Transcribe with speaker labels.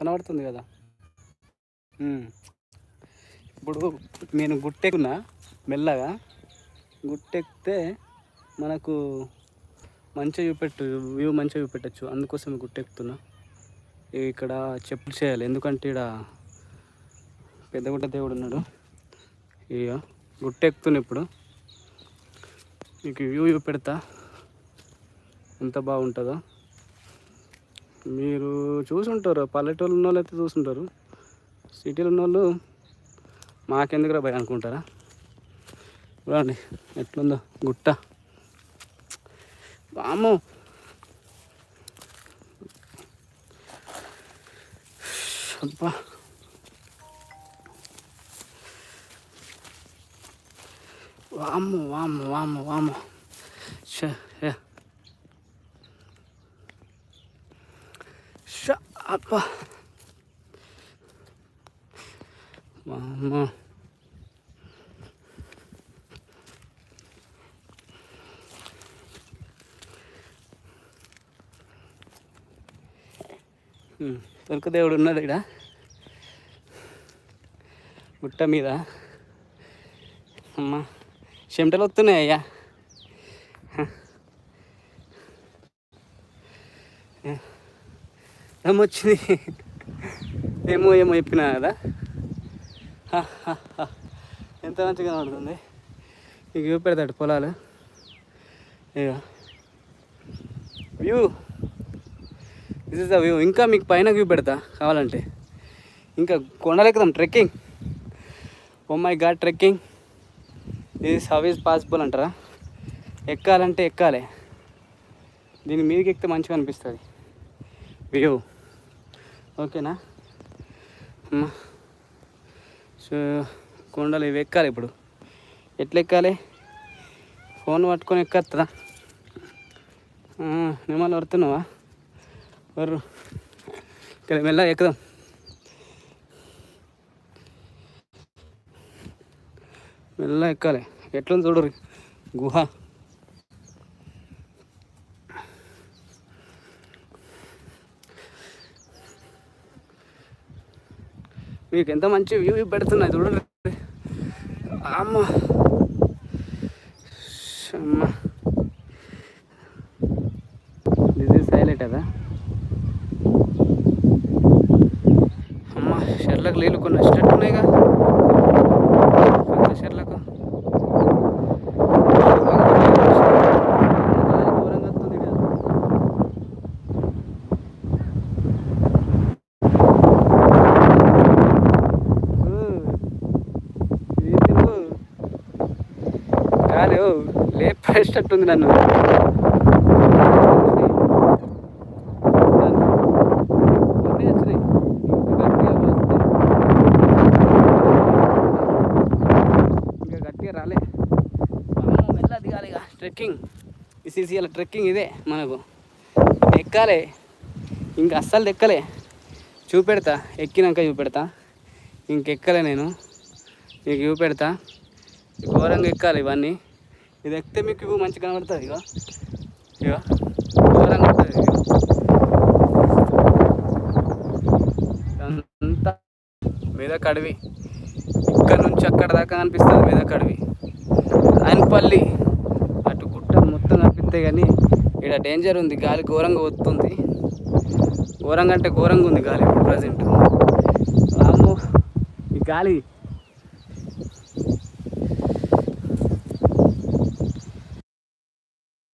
Speaker 1: కనబడుతుంది కదా. ఇప్పుడు నేను గుట్టెక్కున్నా మెల్లగా. గుట్టెక్కితే మనకు మంచిగా చూపెట్టు వ్యూ మంచిగా చూపెట్టచ్చు. అందుకోసం గుట్టెక్కుతున్నా. ఇక్కడ చెప్పులు చేయాలి. ఎందుకంటే ఇక్కడ పెద్దగుట్ట దేవుడు ఉన్నాడు. ఇక గుట్టెక్కుతున్నా ఇప్పుడు. మీకు వ్యూ చూపెడతా. ఎంత బాగుంటుందో. మీరు చూసుంటారు. పల్లెటూరు ఉన్న వాళ్ళు అయితే చూసుంటారు. సిటీలో ఉన్న వాళ్ళు మాకెందుకురా భయ అనుకుంటారా? చూడండి ఎట్లుందో గుట్ట. వాము అబ్బా. వాము వాము వాము వాము ష ఏ. ష అబ్బా. అమ్మ. దేవుడు ఉన్నాడు ఇక్కడ గుట్ట మీద. అమ్మా చెమటలు వస్తున్నాయి అయ్యా. ఏమొచ్చింది? ఏమో ఏమో చెప్పినా కదా? హ, ఎంత మంచిగా కనబడుతుంది ఇక చూపెడతాడు పొలాలు. ఇక view. This is the view ఇంకా మీకు పైన వ్యూ పెడతా కావాలంటే. ఇంకా కొండలెక్కుదాం trekking oh my god trekking ఇది హౌ ఈజ్ పాసిబుల్ అంటారా? ఎక్కాలంటే ఎక్కాలి. దీని మీదకి ఎక్కితే మంచిగా అనిపిస్తుంది. వ్యూ ఓకేనా? అమ్మా. సో కొండలు ఇవి ఎక్కాలి ఇప్పుడు. ఎట్లా ఎక్కాలి ఫోన్ పట్టుకొని ఎక్కత్తా నిమ్మలు వరుతున్నావా? వర్రు ఇక్కడ మెల్ల ఎక్కుదాం. మెల్ల ఎక్కాలి. ఎట్లా చూడరు గుహ. మీకు ఎంత మంచి వ్యూ పెడుతున్నాయి చూడండి. అమ్మ. అమ్మ. దిస్ ఇస్ హైలైట్ అమ్మ షర్లకు నీళ్ళు కొన్ని వచ్చినట్టు మెల్ల దిగాలి ఇక ట్రెక్కింగ్ ఈసీసీఎల్ ట్రెక్కింగ్ ఇదే మనకు. ఎక్కాలి. ఇంకా అస్సలు ఎక్కలే. చూపెడతా. ఎక్కినాక చూపెడతా. ఇంకెక్కలే నేను. మీకు చూపెడతా. ఘోరంగా ఎక్కాలి ఇవన్నీ. ఇది ఎక్కితే మీకు ఇవి మంచిగా కనబడుతుంది ఇక ఇక ఘోరంగా ఉంటుంది అంతా మెదక్ అడవి ఇక్కడ నుంచి అక్కడ దాకా కనిపిస్తుంది మెదక్ అడవి ఆయనపల్లి. అటు గుట్ట మొత్తం కనిపిస్తాయి కానీ ఇక్కడ డేంజర్ ఉంది గాలి ఘోరంగా వస్తుంది. ఘోరంగా అంటే ఘోరంగా ఉంది గాలి ఇప్పుడు ప్రజెంట్ ఈ గాలి